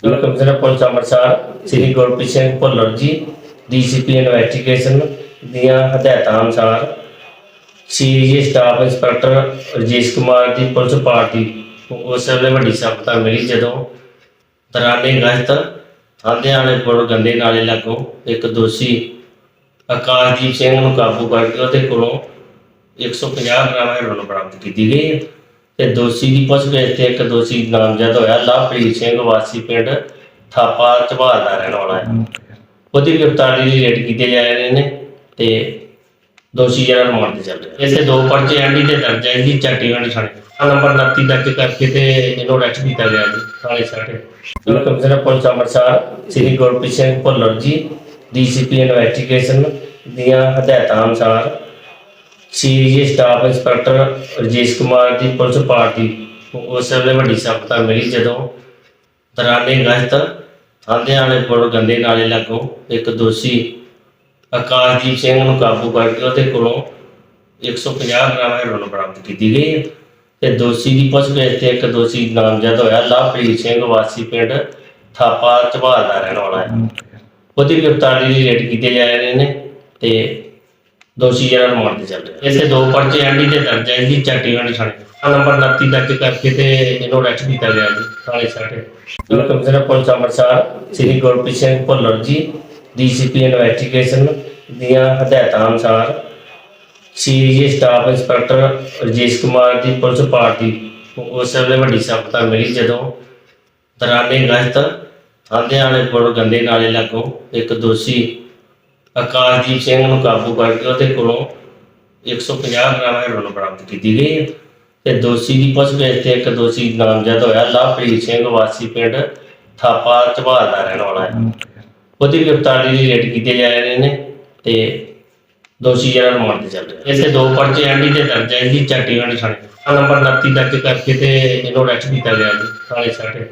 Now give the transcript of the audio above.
ਜ਼ਿਲ੍ਹਾ commissioner police Amritsar Shri Gurpreet Singh Bhullar ji DCP investigation ਦੀਆਂ ਹਦਾਇਤਾਂ ਅਨੁਸਾਰ CG staff inspector Rajesh Kumar ਦੀ police party ਉਸ ਵੇਲੇ ਵੱਡੀ ਸਫਲਤਾ ਮਿਲੀ ਜਦੋਂ ਦਰਾਨੇ ਗਸ਼ਤ ਆਂਦੇ ਵਾਲੇ ਪੁਲ ਗੰਦੇ ਨਾਲੇ ਲੱਗੋ ਇੱਕ ਦੋਸ਼ੀ ਆਕਾਸ਼ਦੀਪ ਸਿੰਘ ਨੂੰ ਕਾਬੂ ਕਰਕੇ ਉਹਦੇ ਕੋਲੋਂ 150 ਗ੍ਰਾਮ ਹੈਰੋਇਨ ਬਰਾਮਦ ਕੀਤੀ ਗਈ ਹੈ। ਤੇ ਦੋਸ਼ੀ ਦੀ ਪੁੱਛਗਿੱਛ ਤੇ ਇੱਕ ਦੋਸ਼ੀ ਨਾਮਜ਼ਦ ਹੋਇਆ ਲਵਪ੍ਰੀਤ ਸਿੰਘ ਵਾਸੀ ਪਿੰਡ ਥਾਪਾ ਝਬਾਲ ਦਾ ਰਹਿਣ ਵਾਲਾ ਹੈ। ਉਹਦੀ ਗ੍ਰਿਫਤਾਰੀ ਲਈ ਰੇਡ ਕੀਤੇ ਜਾ ਰਹੇ ਨੇ ਤੇ ਦੋਸ਼ੀ ਜਿਹੜਾ ਰਿਮਾਂਡ ਤੇ ਚੱਲ ਰਿਹਾ। ਇਸੇ ਦੋ ਪਰਚੇ ਐਂਡੀ ਤੇ ਦਰਜ ਹੈ ਜੀ ਚੱਟੀਵੰਡ ਥਾਣੇ। ਨੰਬਰ 29 ਦਰਜ ਕਰਕੇ ਤੇ ਇਹਨੂੰ ਅਰੈਸਟ ਕੀਤਾ ਗਿਆ ਜੀ ਥਾਣੇ ਸਾਡੇ ਜ਼ਿਲ੍ਹਾ commissioner police Amritsar Shri Gurpreet Singh Bhullar ji DCP investigation ਦੀਆਂ ਹਦਾਇਤਾਂ ਅਨੁਸਾਰ CG staff inspector Rajesh Kumar ਦੀ ਪੁਲਿਸ ਪਾਰਟੀ ਉਸ ਵੇਲੇ ਵੱਡੀ ਸਫਲਤਾ ਮਿਲੀ ਜਦੋਂ ਦਰਾਨੇ ਗਸ਼ਤ ਆਂਦੇ ਵਾਲੇ ਪੁਲ ਗੰਦੇ ਨਾਲੇ ਲਾਗੋਂ ਇੱਕ ਦੋਸ਼ੀ ਆਕਾਸ਼ਦੀਪ ਸਿੰਘ ਨੂੰ ਕਾਬੂ ਕਰਕੇ ਉਹਦੇ ਕੋਲੋਂ 150 ਗ੍ਰਾਮ ਹੈਰੋਇਨ ਬਰਾਮਦ ਕੀਤੀ ਗਈ ਹੈ। ਤੇ ਦੋਸ਼ੀ ਦੀ ਪੁੱਛਗਿੱਛ ਤੇ ਇੱਕ ਦੋਸ਼ੀ ਨਾਮਜ਼ਦ ਹੋਇਆ ਲਵਪ੍ਰੀਤ ਸਿੰਘ ਵਾਸੀ ਪਿੰਡ ਥਾਪਾ ਝਬਾਲ ਦਾ ਰਹਿਣ ਵਾਲਾ ਹੈ। ਉਹਦੀ ਗ੍ਰਿਫਤਾਰੀ ਲਈ ਰੇਡ ਕੀਤੇ ਜਾ ਰਹੇ ਨੇ ਤੇ ਦੋਸ਼ੀ ਜਿਹੜਾ ਰਿਮਾਂਡ ਤੇ ਚੱਲ ਰਿਹਾ। ਇਸੇ ਦੋ ਪਰਚੇ ਐਂਡੀ ਤੇ ਦਰਜ ਹੈ ਜੀ ਚੱਟੀਵੰਡ ਥਾਣੇ ਆਹ ਨੰਬਰ 29 ਦਰਜ ਕਰਕੇ ਤੇ ਇਹਨੂੰ ਅਰੈਸਟ ਕੀਤਾ ਗਿਆ ਜੀ, ਥਾਣੇ ਸਾਡੇ ਜ਼ਿਲ੍ਹਾ commissioner police Amritsar, Shri Gurpreet Singh Bhullar ji DCP investigation ਦੀਆਂ ਹਦਾਇਤਾਂ ਅਨੁਸਾਰ CG staff inspector Rajesh Kumar ਦੀ ਪੁਲਿਸ ਪਾਰਟੀ ਉਸ ਵੇਲੇ ਵੱਡੀ ਸਫਲਤਾ ਮਿਲੀ ਜਦੋਂ ਦਰਾਨੇ ਗਸ਼ਤ ਆਂਦੇ ਵਾਲੇ ਪੁਲ ਗੰਦੇ ਨਾਲੇ ਲਾਗੋਂ ਇੱਕ ਦੋਸ਼ੀ ਆਕਾਸ਼ਦੀਪ ਸਿੰਘ ਨੂੰ ਕਾਬੂ ਕਰਕੇ ਉਹਦੇ ਕੋਲੋਂ 150 ਗ੍ਰਾਮ ਹੈਰੋਇਨ ਬਰਾਮਦ ਕੀਤੀ ਗਈ ਹੈ। ਤੇ ਦੋਸ਼ੀ ਦੀ ਪੁੱਛਗਿੱਛ ਤੇ ਇੱਕ ਦੋਸ਼ੀ ਨਾਮਜ਼ਦ ਹੋਇਆ ਲਵਪ੍ਰੀਤ ਸਿੰਘ, ਵਾਸੀ ਪਿੰਡ ਥਾਪਾ, ਝਬਾਲ ਦਾ ਰਹਿਣ ਵਾਲਾ ਹੈ। ਉਹਦੀ ਗ੍ਰਿਫਤਾਰੀ ਲਈ ਰੇਡ ਕੀਤੇ ਜਾ ਰਹੇ ਨੇ ਤੇ ਦੋਸ਼ੀ ਜਿਹੜਾ ਰਿਮਾਂਡ ਤੇ ਚੱਲ ਰਿਹਾ। ਇਸੇ ਦੋ ਪਰਚੇ ਐਂਡੀ ਤੇ ਦਰਜ ਹੈ ਜੀ ਚੱਟੀਵੰਡ ਥਾਣੇ। ਆਹ ਨੰਬਰ 29 ਦਰਜ ਕਰਕੇ ਤੇ ਇਹਨੂੰ ਅਰੈਸਟ ਕੀਤਾ ਗਿਆ ਜੀ, ਥਾਣੇ ਸਾਡੇ